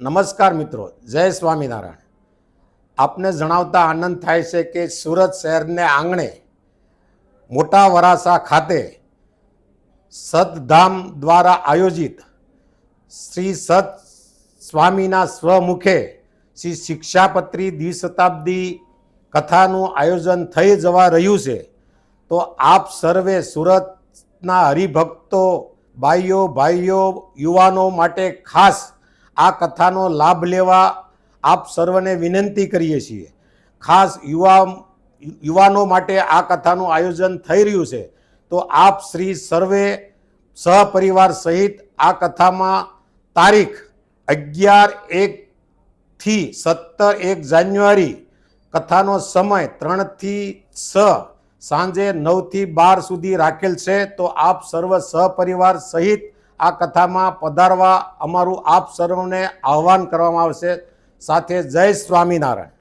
નમસ્કાર મિત્રો, જય સ્વામિનારાયણ. આપને જણાવતા આનંદ થાય છે કે સુરત શહેરને આંગણે મોટા વરાસા ખાતે સતધામ દ્વારા આયોજિત શ્રી સત સ્વામીના સ્વમુખે શ્રી શિક્ષાપત્રી દ્વિશતાબ્દી કથાનું આયોજન થઈ જવા રહ્યું છે. તો આપ સર્વે સુરતના હરિભક્તો, ભાઈઓ ભાઈઓ, યુવાનો માટે ખાસ આ કથાનો લાભ લેવા આપ સર્વને વિનંતી કરીએ છીએ. ખાસ યુવા યુવાનો માટે આ કથાનું આયોજન થઈ રહ્યું છે. તો આપ શ્રી સર્વે સહપરિવાર સહિત આ કથામાં તારીખ અગિયાર એકથી સત્તર એક જાન્યુઆરી કથાનો સમય ત્રણથી છ સાંજે નવથી બાર સુધી રાખેલ છે. તો આપ સર્વ સહપરિવાર સહિત આ કથામાં પધારવા અમારું આપ સર્વને આહ્વાન કરવામાં આવશે. સાથે જય સ્વામિનારાયણ.